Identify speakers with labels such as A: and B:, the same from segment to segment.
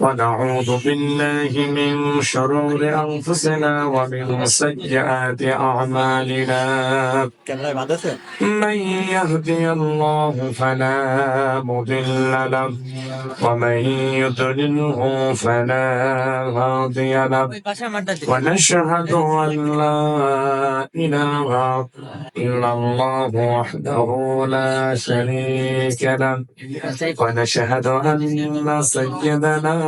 A: ونعوذ بالله من شرور أنفسنا ومن سيئات أعمالنا. من يهدي الله فلا مضل له ومن يضلله فلا هادي له. ونشهد أن لا إله إلا الله وحده لا شريك له. ونشهد أن سيدنا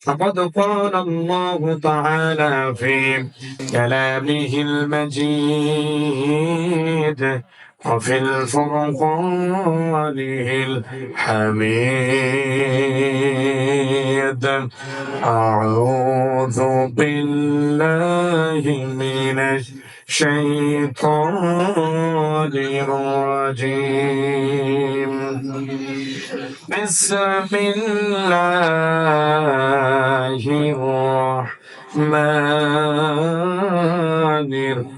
A: فقد قال الله تعالى في كلامه المجيد وفي الفرقان الحميد. أعوذ بالله من الشيطان الرجيم. بسم الله الرحمن الرحيم.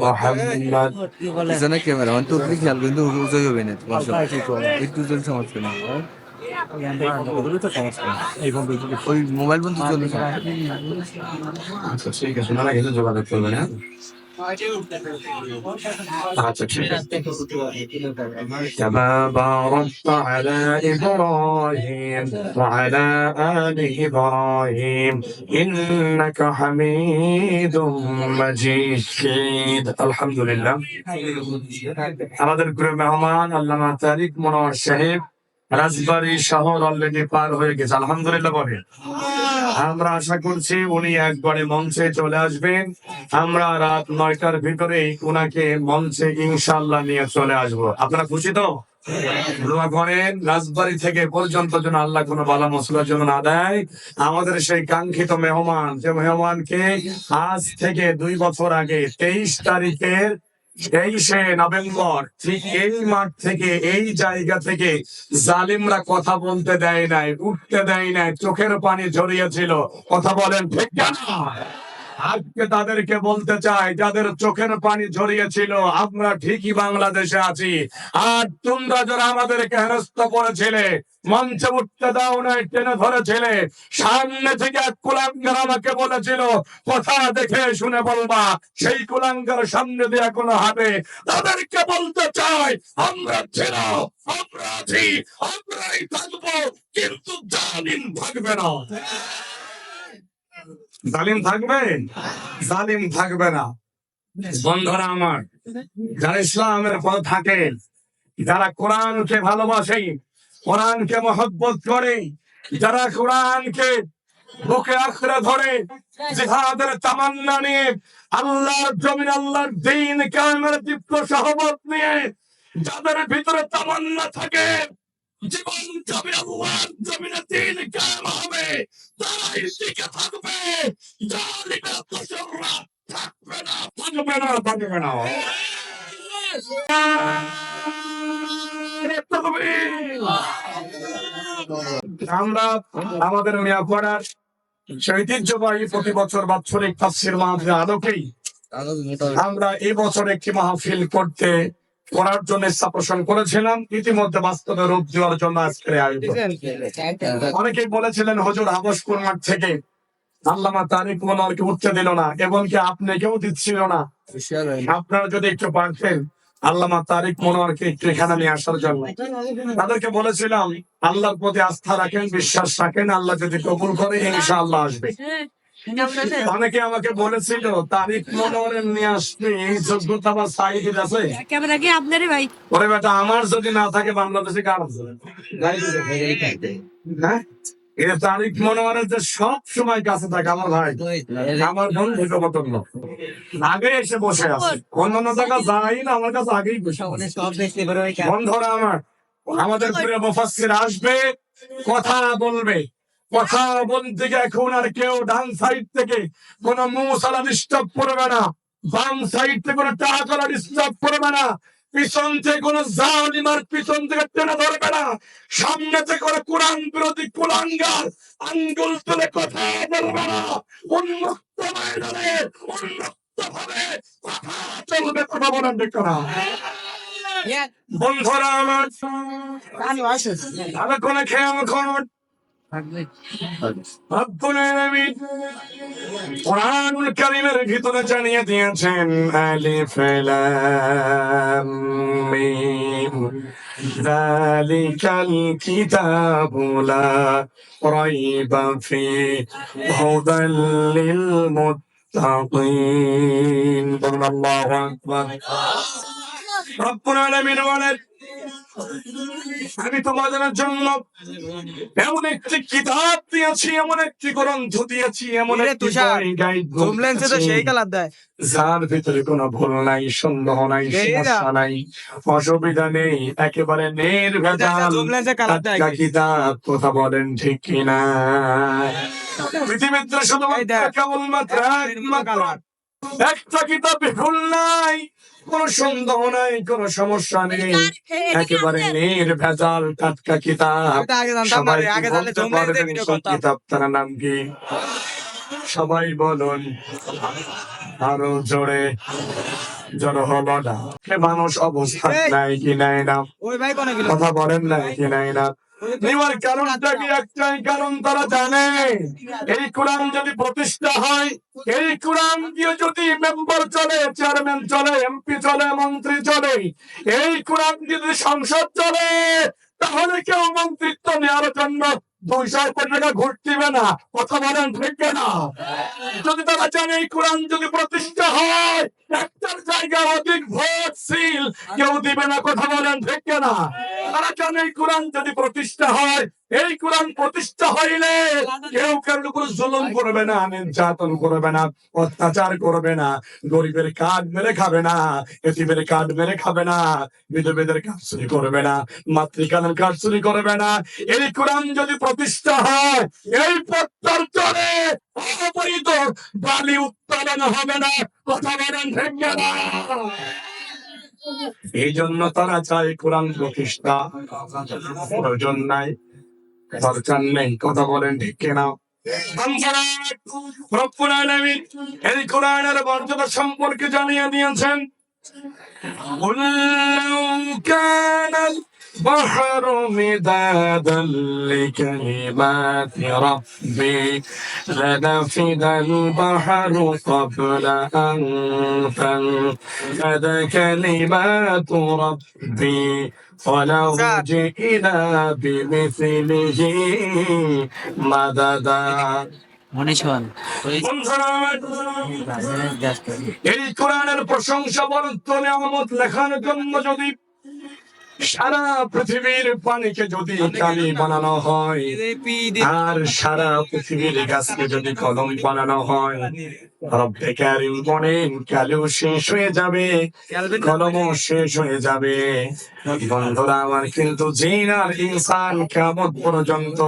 A: মোহাম্মদ। আচ্ছা,
B: জানা camera on তোর খেয়াল কিন্তু উজয় হবে না একটু জল সমস্যা না ওই মোবাইল বন্ধু চলবে।
A: আচ্ছা ঠিক আছে যোগাযোগ করবেন হ্যাঁ? كما باركت على إبراهيم وعلى آل إبراهيم إنك حميد مجيد الحمد لله আমাদের প্রিয় মেহমান আল্লামা তারিক মনোয়ার সাহেব রাজবাড়ী শহর অলরেডি পার হয়ে গেছে আলহামদুলিল্লাহ বলে আমরা আশা করছি উনি একবারে মঞ্চে চলে আসবেন। আমরা রাত নয়টার ভিতরেই উনাকে মঞ্চে ইনশাল্লাহ নিয়ে চলে আসব। আপনারা খুশি তো? করেন, রাজবাড়ি থেকে পর্যন্ত যেন আল্লাহ কোনো বালা মশলার জন্য না দেয়। আমাদের সেই কাঙ্ক্ষিত মেহমান, যে মেহমানকে আজ থেকে দুই বছর আগে তেইশ তারিখের তেইশে নভেম্বর, ঠিক এই মাঠ থেকে, এই জায়গা থেকে জালিমরা কথা বলতে দেয় নাই, উঠতে দেয় নাই, চোখের পানি ঝরিয়েছিল। কথা বলেন ঠিক আজকে তাদেরকে বলতে চাই, যাদের চোখের পানি ঝরিয়েছিল, আমরা ঠিকই বাংলাদেশে আছি। আর তোমরা যারা আমাদেরকে হেনস্থ করেছিলে মঞ্চে উঠতে দাও নাই, টেনে ধরেছিলে। সামনে থেকে এক কুলাঙ্গার আমাকে বলেছিল, কথা দেখে শুনে বলবা, সেই কুলাঙ্গার সামনে দিয়ে কোনো হবে তাদেরকে বলতে চাই, আমরা ছিল আমরা আছি, আমরাই থাকব, কিন্তু জালিম থাকবে না। জালিম থাকবে? জালিম থাকবে না। বন্ধুরা আমার, যারা ইসলামের পথ থাকেন যারা কোরআনকে ভালোবাসে কোরআনকে মহব্বত করে, যারা কোরআনকে বুকে আঁকড়ে ধরে, জিহাদের তামান্না নিয়ে, আল্লাহর জমিন, আল্লাহর দিন কায়েমের দীপ্ত সহবত নিয়ে, যাদের ভিতরে তামান্না থাকে, জীবন যাবে আল্লাহর জমিনে থাকবে। দোসররা থাকবে না থাকবে না থাকবে না। আমরা আমাদের মিয়াপাড়ার ঐতিহ্যবাহী প্রতি বছর বাৎসরিক তাফসির মাহফিল আলোকেই আমরা এই বছর একটি মাহফিল করতে করার জন্য পোষণ করেছিলাম। ইতিমধ্যে বাস্তবে রূপ দেওয়ার জন্য আজকের আয়োজন। অনেকেই বলেছিলেন হজুর হাবসপুর মাঠ থেকে আল্লামা তারিক মনোয়ারকে উঠতে দিল না এবং কি আপনাকেও দিচ্ছিল না। আপনারা যদি একটু পারতেন আল্লামা তারিক মনোয়ারকে একটু এখানে নিয়ে আসার জন্য। তাদেরকে বলেছিলাম আল্লাহর প্রতি আস্থা রাখেন বিশ্বাস রাখেন আল্লাহ যদি কবুল করে ইনশাআল্লাহ আসবে। অনেকে আমাকে বলেছিল তারিক মনোয়ারের নিয়ে আসবে এই যোগ্যতা বা সাইড আছে?
C: ক্যামেরা কি আপনারই ভাই?
A: ওরে বেটা আমার যদি না থাকে বাংলাদেশে কার আছে? হ্যাঁ? এটা তারিক মনোয়ারের যে সব সময় কাছে থাকে আমার ভাই। আমার লোক। আগে এসে বসে আছে। অন্যান্য জায়গা যাই না আমার কাছে আগেই বসে আছে। বন্ধুরা আমার আমাদের প্রিয় মুফাসসির আসবে কথা বলবে। কথা বলতে গিয়ে এখন আর কেউ ডান সাইড থেকে কোন মুসালা ডিস্টার্ব করবে না। বাম সাইড থেকে কোনো টাকালা ডিস্টার্ব করবে না। পিছন থেকে কোনো জালিমার পিছন থেকে টেনে ধরবে না। সামনে থেকে কোনো কোরআন বিরোধী কুলাঙ্গার আঙ্গুল তুলে কথা বলবে না। উন্মুক্ত ময়দানে উন্মুক্ত ভাবে কথা চলবে কথা বলেন ঠিক না। বন্ধুরা আমার আমি কোন খেয়াল করুন রব্বুল আলামিন কোরআনুল কারীমের ভিতরে জানিয়ে দিয়েছেন আলিফ লাম মিম যালিকাল কিতাবু লা রাইবা ফিহি হুদাল লিল মুত্তাকিন। আল্লাহু আকবার। রব্বুল আলামিন বলেন আমি তোমাদের জন্য এমন একটি কিতাব দিয়েছি এমন একটি গ্রন্থ দিয়েছি এমন একটি
B: তো সেই কালার দেয়।
A: যার ভিতরে কোনো ভুল নাই সন্দেহ নাই সমস্যা নাই অসুবিধা নেই একেবারে নির্ভেজাল
B: দেয়।
A: কিতাব কথা বলেন ঠিক কিনা? পৃথিবীতে শুধুমাত্র। কেবলমাত্র একমাত্র একটা কিতাবে ভুল নাই কোন সন্দেহ নাই কোন সমস্যা নেই। একেবারে নির্ভেজাল টাটকা কিতাব। সবাই বলতে পারবেন কিতাব? তার নাম কি? সবাই বলুন। আরও জোরে। জড়ো হলো না। মানুষ অবস্থা নাই কি নাই না? কথা বলেন নাই কি নাই না? নেওয়ার কারণটা কি? একটাই কারণ তারা জানে। এই কোরআন যদি প্রতিষ্ঠা হয় এই কোরআন দিয়ে যদি মেম্বার চলে চেয়ারম্যান চলে এমপি চলে মন্ত্রী চলে এই কোরআন দিয়ে যদি সংসদ চলে তাহলে কেউ মন্ত্রিত্ব নেওয়ার জন্য দুইশো কোটি টাকা ঘুষ দিবে না, কথা বলেন ঠিক না যদি তারা জানে এই কোরআন যদি প্রতিষ্ঠা হয়, একটার জায়গায় অধিক ভোট সিল, কেউ দিবে না, কথা বলেন ঠিক না তারা জানে এই কোরআন যদি প্রতিষ্ঠা হয় এই কোরআন প্রতিষ্ঠা হইলে কেউ কারোর উপর জুলুম করবে না, নির্যাতন করবে না, অত্যাচার করবে না, গরিবের কাঠ মেরে খাবে না, এতিমের কাঠ মেরে খাবে না, বিধবেদের কাজ চুরি করবে না, মাতৃকালের কাজ চুরি করবে না। এই কোরআন যদি প্রতিষ্ঠা হয়, এই পত্তর চলে অপরিত বালি উত্তোলন হবে না, কথা বলেন, ঠিক না? এই জন্য তারা চায় কোরআন প্রতিষ্ঠা প্রয়োজন নাই। দরকার কথা বলেন ঠিক কিনা? এই কোরআনের সম্পর্কে জানিয়ে দিয়েছেন। قل لو كان البحر مدادا لكلمات ربي لنفد البحر قبل أن تنفد كلمات ربي ولو جئنا بمثله مددا
D: মনীষণ
A: বন্ধুরা আমার, এই কোরআনের প্রশংসা বরত্ব নিয়ামত লেখার জন্য যদি সারা পৃথিবীর পানিকে যদি কালি বানানো হয়, আর সারা পৃথিবীর গাছকে যদি কলম বানানো হয়, রব্বে কারিম কালিও শেষ হয়ে যাবে কলমও শেষ হয়ে যাবে। বন্ধুরা, আমার কিন্তু জিন আর ইনসান কেমন পর্যন্ত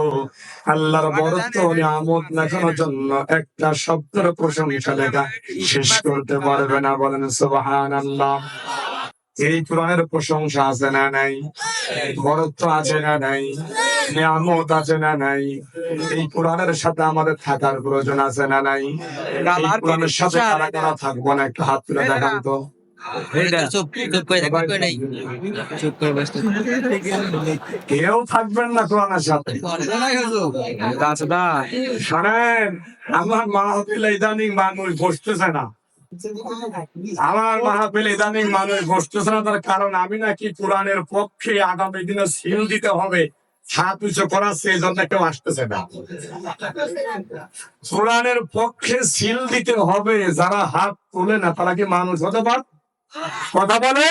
A: আল্লাহর বরত্ব নিয়ামত লেখানোর জন্য একটা শব্দের প্রশংসা লেখা শেষ করতে পারবে না বলেন সুবহান আল্লাহ এই কোরআনের প্রশংসা আছে না নাই? বরত্ব আছে না নাই? নিয়ামত আছে না নাই? এই কোরআনের সাথে আমাদের থাকার প্রয়োজন আছে না নাই? কোরআনের সাথে কারা কারা থাকব না? একটু হাত তুলে দেখান তো। কেউ থাকবেন না কোরআনের সাথে। শোনেন আমার মাহফিল ইদানিং মানুষ বসতেছে না। আমার মাহফিল ইদানিং মানুষ বসতেছে না, তার কারণ আমি নাকি কোরআনের পক্ষে আগামী দিনে সিল দিতে হবে। হাত উঁচু করাচ্ছে এই জন্য কেউ আসতেছে না। কোরআনের পক্ষে সিল দিতে হবে, যারা হাত তোলে না, তারা কি মানুষ হতে পার? কথা বলে?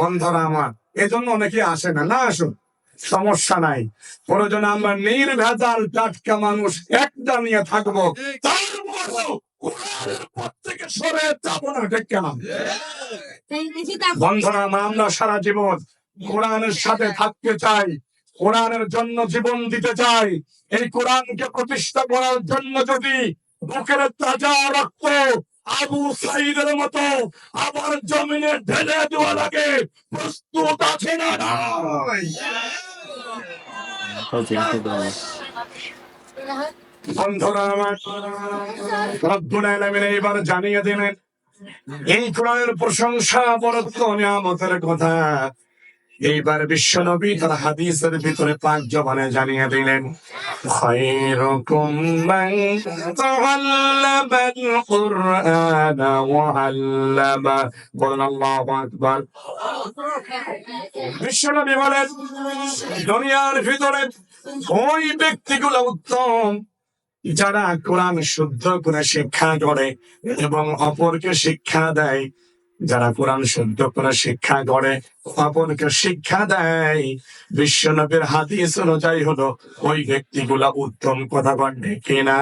A: বন্ধরা আমার, এজন্য অনেকে আসে না। না আসুন, সমস্যা নাই। প্রয়োজন আমরা নির্ভেজাল টাটকা মানুষ, একটা নিয়ে থাকব। কোরআনের পথ থেকে সরে যাব না ঠিক কেন? বন্ধুরা আমরা সারা জীবন কোরআনের সাথে থাকতে চাই কোরআনের জন্য জীবন দিতে চাই। এই কোরআনকে প্রতিষ্ঠা করার জন্য যদি বুকের তাজা রক্ত আবু সাইদের মতো আবার জমিনে ঢেলে দেওয়া লাগে প্রস্তুত আছে না নাই? বন্ধুরা জানিয়ে দিলেন, এই প্রশংসা বরত্ব নিয়ামতের কথা। এইবার বিশ্ব নবী তার হাদিসের ভিতরে পাঁচ জবানে জানিয়ে দিলেন খায়রুকুম মান তাআল্লামাল কুরআন ওয়া আল্লামা। বলেন, আল্লাহু আকবার। বিশ্ব নবী বলেন, দুনিয়ার ভিতরে ওই ব্যক্তিগুলো উত্তম। যারা কোরআন শুদ্ধ করে শিক্ষা করে এবং অপরকে শিক্ষা দেয়, যারা কোরআন শুদ্ধ করে শিক্ষা করে অপরকে শিক্ষা দেয়, বিশ্বনবীর হাদিস অনুযায়ী হলো, ওই ব্যক্তিগুলা উত্তম কথা বলে কিনা।